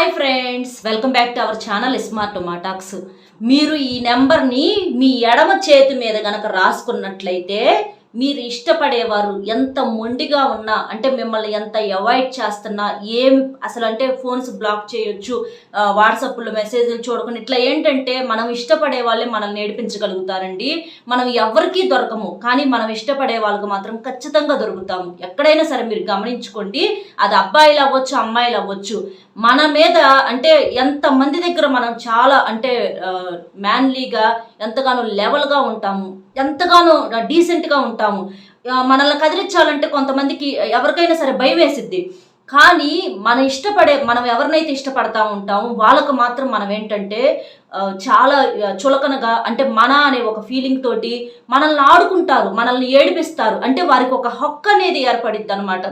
Hi friends welcome back to our channel smart టొమాటాక్స్ మీరు ఈ నెంబర్ని మీ ఎడమ చేతి మీద గనక రాసుకున్నట్లయితే మీరు ఇష్టపడేవారు ఎంత మొండిగా ఉన్నా అంటే మిమ్మల్ని ఎంత అవాయిడ్ చేస్తున్నా ఏం అసలు అంటే ఫోన్స్ బ్లాక్ చేయొచ్చు వాట్సాప్లో మెసేజ్లు చూడకుండా ఇట్లా ఏంటంటే మనం ఇష్టపడే వాళ్ళే మనల్ని నేర్పించగలుగుతారండి మనం ఎవరికీ దొరకము కానీ మనం ఇష్టపడే వాళ్ళకి మాత్రం ఖచ్చితంగా దొరుకుతాము. ఎక్కడైనా సరే మీరు గమనించుకోండి అది అబ్బాయిలు అవ్వచ్చు అమ్మాయిలు అవ్వచ్చు. మన మీద అంటే ఎంతమంది దగ్గర మనం చాలా అంటే మ్యాన్లీగా ఎంతగానో లెవెల్గా ఉంటాము ఎంతగానో డీసెంట్గా ఉంటాము. ఉంటాము మనల్ని కదిలించాలంటే కొంతమందికి ఎవరికైనా సరే భయం వేసిద్ది. కానీ మన ఇష్టపడే మనం ఎవరినైతే ఇష్టపడతా ఉంటామో వాళ్ళకు మాత్రం మనం ఏంటంటే చాలా చులకనగా అంటే మన అనే ఒక ఫీలింగ్ తోటి మనల్ని ఆడుకుంటారు మనల్ని ఏడిపిస్తారు. అంటే వారికి ఒక హక్కు అనేది ఏర్పడిద్ది అనమాట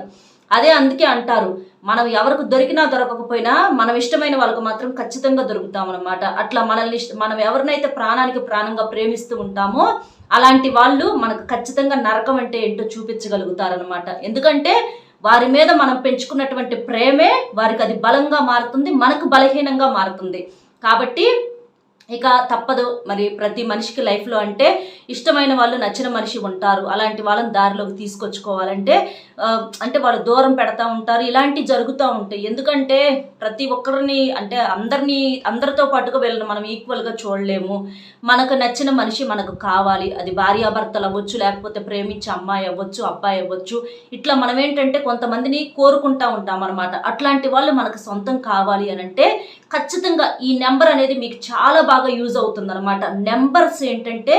అదే అందుకే అంటారు మనం ఎవరికి దొరికినా దొరకకపోయినా మనం ఇష్టమైన వాళ్ళకు మాత్రం ఖచ్చితంగా దొరుకుతాం అనమాట అట్లా మనల్ని ఇష్ట మనం ఎవరినైతే ప్రాణానికి ప్రాణంగా ప్రేమిస్తూ ఉంటామో అలాంటి వాళ్ళు మనకు ఖచ్చితంగా నరకం అంటే ఏంటో చూపించగలుగుతారనమాట ఎందుకంటే వారి మీద మనం పెంచుకున్నటువంటి ప్రేమే వారికి అది బలంగా మారుతుంది మనకు బలహీనంగా మారుతుంది. కాబట్టి ఇక తప్పదు. మరి ప్రతి మనిషికి లైఫ్లో అంటే ఇష్టమైన వాళ్ళు నచ్చిన మనిషి ఉంటారు. అలాంటి వాళ్ళని దారిలోకి తీసుకొచ్చుకోవాలంటే అంటే వాళ్ళు దూరం పెడతా ఉంటారు. ఇలాంటివి జరుగుతూ ఉంటాయి. ఎందుకంటే ప్రతి ఒక్కరిని అంటే అందరినీ అందరితో పాటుగా వీళ్ళని మనం ఈక్వల్గా చూడలేము. మనకు నచ్చిన మనిషి మనకు కావాలి. అది భార్యాభర్తలు అవ్వచ్చు లేకపోతే ప్రేమించే అమ్మాయి అవ్వచ్చు అబ్బాయి అవ్వచ్చు. ఇట్లా మనం ఏంటంటే కొంతమందిని కోరుకుంటా ఉంటాం అనమాట అట్లాంటి వాళ్ళు మనకు సొంతం కావాలి అని అంటే ఖచ్చితంగా ఈ నెంబర్ అనేది మీకు చాలా బాగా బాగా యూజ్ అవుతుంది అనమాట నెంబర్స్ ఏంటంటే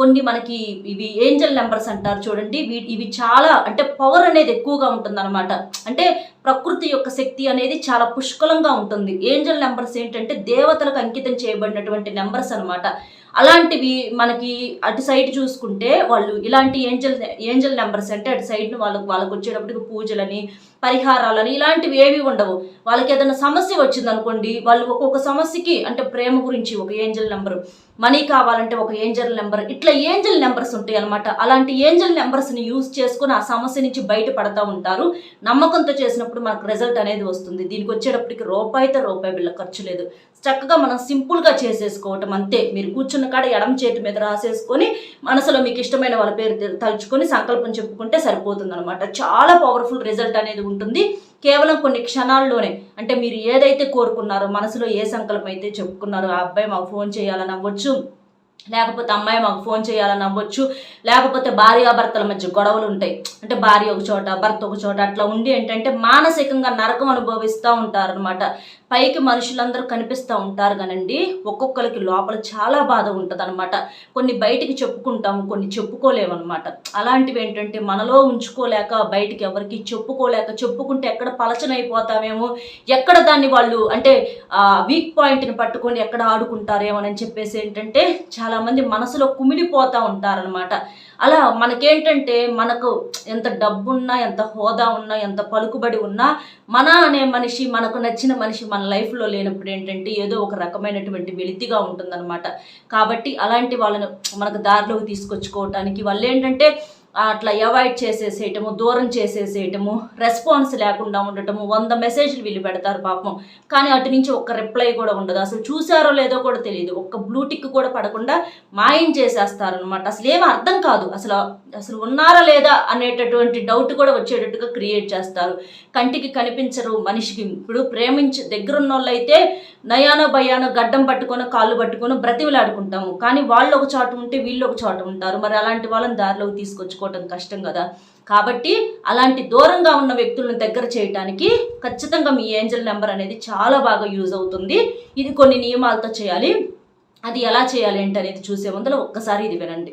కొన్ని మనకి ఇవి ఏంజల్ నెంబర్స్ అంటారు చూడండి. ఇవి చాలా అంటే పవర్ అనేది ఎక్కువగా ఉంటుంది అనమాట అంటే ప్రకృతి యొక్క శక్తి అనేది చాలా పుష్కలంగా ఉంటుంది. ఏంజల్ నెంబర్స్ ఏంటంటే దేవతలకు అంకితం చేయబడినటువంటి నెంబర్స్ అనమాట అలాంటివి మనకి అటు సైడ్ చూసుకుంటే వాళ్ళు ఇలాంటి ఏంజల్ ఏంజల్ నెంబర్స్ అంటే అటు సైడ్ వాళ్ళకి వాళ్ళకి వచ్చేటప్పటికి పూజలని పరిహారాలని ఇలాంటివి ఏవి ఉండవు. వాళ్ళకి ఏదైనా సమస్య వచ్చింది అనుకోండి వాళ్ళు ఒక్కొక్క సమస్యకి అంటే ప్రేమ గురించి ఒక ఏంజల్ నెంబర్ మనీ కావాలంటే ఒక ఏంజల్ నెంబర్ ఇట్లా ఏంజల్ నెంబర్స్ ఉంటాయి అనమాట అలాంటి ఏంజల్ నెంబర్స్ని యూజ్ చేసుకుని ఆ సమస్య నుంచి బయటపడతా ఉంటారు. నమ్మకంతో చేసినప్పుడు మనకు రిజల్ట్ అనేది వస్తుంది. దీనికి వచ్చేటప్పటికి రూపాయితో రూపాయి బిళ్ళ ఖర్చు లేదు. చక్కగా మనం సింపుల్గా చేసేసుకోవటం అంతే. మీరు కూర్చున్న కాడ ఎడమ చేతి మీద రాసేసుకొని మనసులో మీకు ఇష్టమైన వాళ్ళ పేరు తలుచుకొని సంకల్పం చెప్పుకుంటే సరిపోతుంది అనమాట చాలా పవర్ఫుల్ రిజల్ట్ అనేది ఉంటుంది. కేవలం కొన్ని క్షణాల్లోనే అంటే మీరు ఏదైతే కోరుకున్నారో మనసులో ఏ సంకల్పం అయితే చెప్పుకున్నారో ఆ అబ్బాయి మాకు ఫోన్ చేయాలని అవ్వచ్చు లేకపోతే అమ్మాయి మాకు ఫోన్ చేయాలని అవ్వచ్చు లేకపోతే భార్యాభర్తల మధ్య గొడవలు ఉంటాయి. అంటే భార్య ఒక చోట భర్త ఒక చోట అట్లా ఉండి ఏంటంటే మానసికంగా నరకం అనుభవిస్తూ ఉంటారనమాట పైకి మనుషులందరూ కనిపిస్తూ ఉంటారు కానండి ఒక్కొక్కరికి లోపల చాలా బాధ ఉంటుంది అనమాట కొన్ని బయటికి చెప్పుకుంటాము కొన్ని చెప్పుకోలేము అనమాట అలాంటివి ఏంటంటే మనలో ఉంచుకోలేక బయటికి ఎవరికి చెప్పుకోలేక చెప్పుకుంటే ఎక్కడ పలచనైపోతామేమో ఎక్కడ దాన్ని వాళ్ళు అంటే వీక్ పాయింట్ని పట్టుకొని ఎక్కడ ఆడుకుంటారేమో అని చెప్పేసి ఏంటంటే చాలామంది మనసులో కుమిలిపోతూ ఉంటారనమాట అలా మనకేంటంటే మనకు ఎంత డబ్బున్నా ఎంత హోదా ఉన్నా ఎంత పలుకుబడి ఉన్నా మన అనే మనిషి మనకు నచ్చిన మనిషి మన లైఫ్లో లేనప్పుడు ఏంటంటే ఏదో ఒక రకమైనటువంటి వెలితిగా ఉంటుందన్నమాట. కాబట్టి అలాంటి వాళ్ళను మనకు దారిలోకి తీసుకొచ్చుకోవటానికి వాళ్ళు ఏంటంటే అట్లా అవాయిడ్ చేసేసేయటము దూరం చేసేసేయటము రెస్పాన్స్ లేకుండా ఉండటము వంద మెసేజ్లు వీళ్ళు పెడతారు పాపం. కానీ అటు నుంచి ఒక్క రిప్లై కూడా ఉండదు. అసలు చూసారో లేదో కూడా తెలియదు. ఒక్క బ్లూటిక్ కూడా పడకుండా మాయం చేసేస్తారనమాట అసలు ఏం అర్థం కాదు. అసలు అసలు ఉన్నారా లేదా అనేటటువంటి డౌట్ కూడా వచ్చేటట్టుగా క్రియేట్ చేస్తారు. కంటికి కనిపించరు మనిషికి. ఇప్పుడు ప్రేమించి దగ్గరున్న వాళ్ళైతే నయానో భయానో గడ్డం పట్టుకొని కాళ్ళు పట్టుకొని బ్రతివిలాడుకుంటాము కానీ వాళ్ళు ఒక చోట ఉంటే వీళ్ళు ఒక చోట ఉంటారు. మరి అలాంటి వాళ్ళని దారిలోకి తీసుకొచ్చుకోవటం కష్టం కదా. కాబట్టి అలాంటి దూరంగా ఉన్న వ్యక్తులను దగ్గర చేయడానికి ఖచ్చితంగా మీ ఏంజల్ నెంబర్ అనేది చాలా బాగా యూజ్ అవుతుంది. ఇది కొన్ని నియమాలతో చేయాలి. అది ఎలా చేయాలి ఏంటి అనేది చూసే ముందర ఒక్కసారి ఇది వినండి.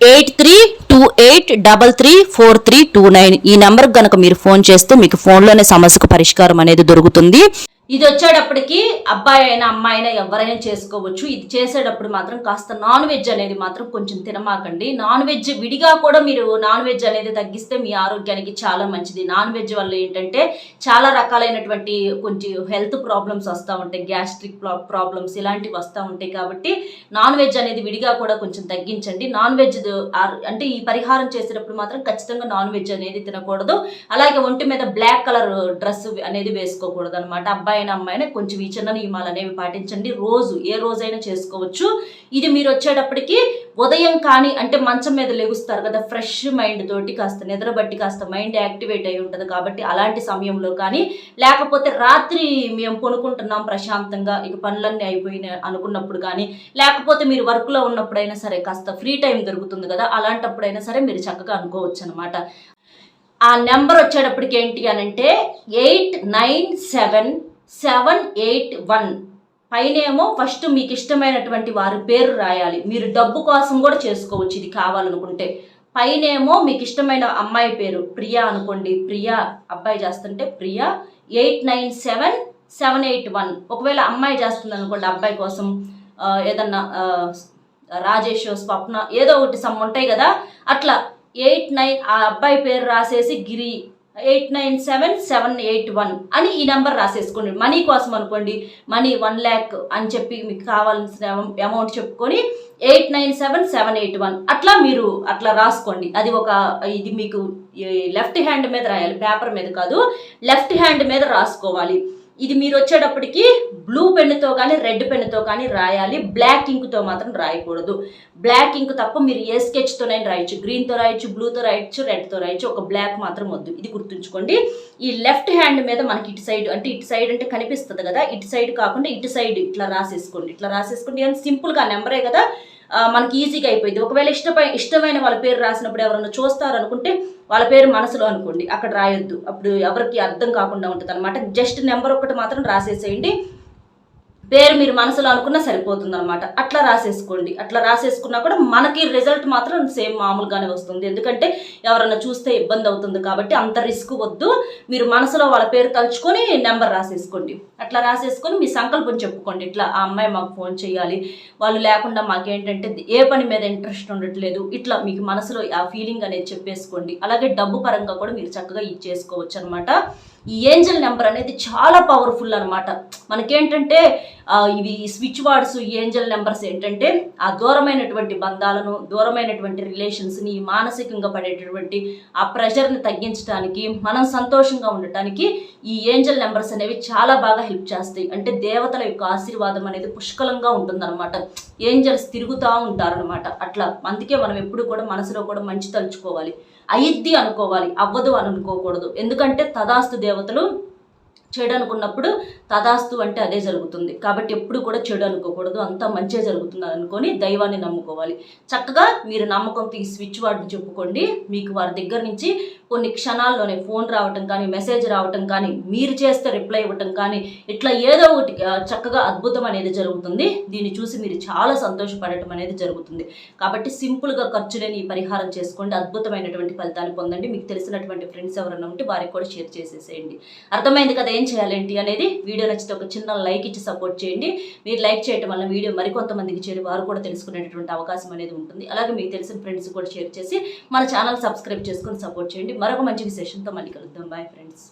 eight three two eight double three four three two nine ఈ నెంబర్కి కనుక మీరు ఫోన్ చేస్తే మీకు ఫోన్లోనే సమస్యకు పరిష్కారం అనేది దొరుకుతుంది. ఇది వచ్చేటప్పటికి అబ్బాయి అయినా అమ్మాయి అయినా ఎవరైనా చేసుకోవచ్చు. ఇది చేసేటప్పుడు మాత్రం కాస్త నాన్ వెజ్ అనేది మాత్రం కొంచెం తినమాకండి. నాన్ వెజ్ విడిగా కూడా మీరు నాన్ వెజ్ అనేది తగ్గిస్తే మీ ఆరోగ్యానికి చాలా మంచిది. నాన్ వెజ్ వల్ల ఏంటంటే చాలా రకాలైనటువంటి కొంచెం హెల్త్ ప్రాబ్లమ్స్ వస్తూ ఉంటాయి. గ్యాస్ట్రిక్ ప్రాబ్లమ్స్ ఇలాంటివి వస్తూ ఉంటాయి కాబట్టి నాన్ వెజ్ అనేది విడిగా కూడా కొంచెం తగ్గించండి. నాన్ వెజ్ అంటే ఈ పరిహారం చేసేటప్పుడు మాత్రం ఖచ్చితంగా నాన్ వెజ్ అనేది తినకూడదు. అలాగే ఒంటి మీద బ్లాక్ కలర్ డ్రెస్ అనేది వేసుకోకూడదు అనమాట అబ్బాయి అయిన అమ్మాయినా కొంచెం ఈ చిన్న నియమాలు అనేవి పాటించండి. రోజు ఏ రోజైనా చేసుకోవచ్చు. ఇది మీరు వచ్చేటప్పటికి ఉదయం కానీ అంటే మంచం మీద లెగుస్తారు కదా ఫ్రెష్ మైండ్ తోటి కాస్త నిద్రబట్టి కాస్త మైండ్ యాక్టివేట్ అయి ఉంటుంది కాబట్టి అలాంటి సమయంలో కానీ లేకపోతే రాత్రి మేము కొనుక్కుంటున్నాం ప్రశాంతంగా ఇక పనులన్నీ అయిపోయినాయి అనుకున్నప్పుడు కానీ లేకపోతే మీరు వర్క్లో ఉన్నప్పుడైనా సరే కాస్త ఫ్రీ టైం దొరుకుతుంది కదా అలాంటప్పుడైనా సరే మీరు చక్కగా అనుకోవచ్చు అనమాట ఆ నెంబర్ వచ్చేటప్పటికి ఏంటి అని అంటే eight nine seven seven eight one పైనేమో first మీకు ఇష్టమైనటువంటి వారి పేరు రాయాలి. మీరు డబ్బు కోసం కూడా చేసుకోవచ్చు ఇది కావాలనుకుంటే. పైనేమో మీకు ఇష్టమైన అమ్మాయి పేరు ప్రియా అనుకోండి. ప్రియా అబ్బాయి చేస్తుంటే Priya eight nine seven seven eight one ఒకవేళ అమ్మాయి చేస్తుంది అనుకోండి అబ్బాయి కోసం ఏదన్నా రాజేష్ స్వప్న ఏదో ఒకటి సమ్ ఉంటాయి కదా. అట్లా ఎయిట్ నైన్ ఆ అబ్బాయి పేరు రాసేసి Giri eight nine seven seven eight one అని ఈ నెంబర్ రాసేసుకోండి. మనీ కోసం అనుకోండి. మనీ వన్ ల్యాక్ అని చెప్పి మీకు కావాల్సిన అమౌంట్ చెప్పుకొని eight nine seven seven eight one అట్లా మీరు అట్లా రాసుకోండి. అది ఒక ఇది మీకు లెఫ్ట్ హ్యాండ్ మీద రాయాలి. పేపర్ మీద కాదు. లెఫ్ట్ హ్యాండ్ మీద రాసుకోవాలి. ఇది మీరు వచ్చేటప్పటికి బ్లూ పెన్నుతో కానీ రెడ్ పెన్నుతో కానీ రాయాలి. బ్లాక్ ఇంక్తో మాత్రం రాయకూడదు. బ్లాక్ ఇంక్ తప్ప మీరు ఏ స్కెచ్తోనైనా రాయొచ్చు. గ్రీన్తో రాయొచ్చు బ్లూతో రాయొచ్చు రెడ్తో రాయొచ్చు. ఒక బ్లాక్ మాత్రం వద్దు. ఇది గుర్తుంచుకోండి. ఈ లెఫ్ట్ హ్యాండ్ మీద మనకి ఇటు సైడ్ అంటే ఇటు సైడ్ అంటే కనిపిస్తుంది కదా. ఇటు సైడ్ కాకుండా ఇటు సైడ్ ఇట్లా రాసేసుకోండి. ఇట్లా రాసేసుకోండి అని సింపుల్గా నెంబరే కదా. మనకి ఈజీగా అయిపోయింది. ఒకవేళ ఇష్టపై ఇష్టమైన వాళ్ళ పేరు రాసినప్పుడు ఎవరైనా చూస్తారనుకుంటే వాళ్ళ పేరు మనసులో అనుకోండి. అక్కడ రాయొద్దు. అప్పుడు ఎవరికి అర్థం కాకుండా ఉంటుంది అనమాట జస్ట్ నెంబర్ ఒకటి మాత్రం రాసేసేయండి. పేరు మీరు మనసులో అనుకున్నా సరిపోతుంది అనమాట అట్లా రాసేసుకోండి. అట్లా రాసేసుకున్నా కూడా మనకి రిజల్ట్ మాత్రం సేమ్ మామూలుగానే వస్తుంది. ఎందుకంటే ఎవరన్నా చూస్తే ఇబ్బంది అవుతుంది కాబట్టి అంత రిస్క్ వద్దు. మీరు మనసులో వాళ్ళ పేరు తలుచుకొని నెంబర్ రాసేసుకోండి. అట్లా రాసేసుకొని మీ సంకల్పం చెప్పుకోండి. ఇట్లా ఆ అమ్మాయి మాకు ఫోన్ చేయాలి. వాళ్ళు లేకుండా మాకేంటంటే ఏ పని మీద ఇంట్రెస్ట్ ఉండట్లేదు. ఇట్లా మీకు మనసులో ఆ ఫీలింగ్ అనేది చెప్పేసుకోండి. అలాగే డబ్బు పరంగా కూడా మీరు చక్కగా ఇచ్చేసుకోవచ్చు అనమాట ఈ ఏంజల్ నెంబర్ అనేది చాలా పవర్ఫుల్ అనమాట మనకేంటంటే ఇవి స్విచ్ వార్డ్స్ ఏంజల్ నెంబర్స్ ఏంటంటే ఆ దూరమైనటువంటి బంధాలను దూరమైనటువంటి రిలేషన్స్ని మానసికంగా పడేటటువంటి ఆ ప్రెషర్ని తగ్గించడానికి మనం సంతోషంగా ఉండటానికి ఈ ఏంజల్ నెంబర్స్ అనేవి చాలా బాగా హెల్ప్ చేస్తాయి. అంటే దేవతల యొక్క ఆశీర్వాదం అనేది పుష్కలంగా ఉంటుందన్నమాట. ఏంజల్స్ తిరుగుతూ ఉంటారనమాట అట్లా. అందుకే మనం ఎప్పుడు కూడా మనసులో కూడా మంచి తలుచుకోవాలి. అయిద్ది అనుకోవాలి. అవ్వదు అని అనుకోకూడదు. ఎందుకంటే తదాస్తు దేవతలు చెడు తదాస్తు అంటే అదే జరుగుతుంది. కాబట్టి ఎప్పుడు కూడా చెడు అనుకోకూడదు. అంతా మంచిగా జరుగుతుంది అనుకొని దైవాన్ని నమ్ముకోవాలి. చక్కగా మీరు నమ్మకంతో ఈ స్విచ్ వాడిని చెప్పుకోండి. మీకు వారి దగ్గర నుంచి కొన్ని క్షణాల్లోనే ఫోన్ రావటం కానీ మెసేజ్ రావటం కానీ మీరు చేస్తే రిప్లై ఇవ్వటం కానీ ఇట్లా ఏదో ఒకటి చక్కగా అద్భుతం అనేది జరుగుతుంది. దీన్ని చూసి మీరు చాలా సంతోషపడటం అనేది జరుగుతుంది. కాబట్టి సింపుల్గా ఖర్చు లేని ఈ పరిహారం చేసుకోండి. అద్భుతమైనటువంటి ఫలితాన్ని పొందండి. మీకు తెలిసినటువంటి ఫ్రెండ్స్ ఎవరైనా ఉంటే వారికి కూడా షేర్ చేసేసేయండి. అర్థమైంది కదా ఏం చేయాలేంటి అనేది వీడియో వీడియో నచ్చితే ఒక చిన్న లైక్ ఇచ్చి సపోర్ట్ చేయండి. మీరు లైక్ చేయడం వల్ల వీడియో మరికొంతమందికి చేరి వారు కూడా తెలుసుకునేటటువంటి అవకాశం అనేది ఉంటుంది. అలాగే మీకు తెలిసిన ఫ్రెండ్స్ కూడా షేర్ చేసి మన ఛానల్ సబ్స్క్రైబ్ చేసుకొని సపోర్ట్ చేయండి. మరొక మంచి విశేషంతో మళ్ళీ కలుద్దాం. Bye friends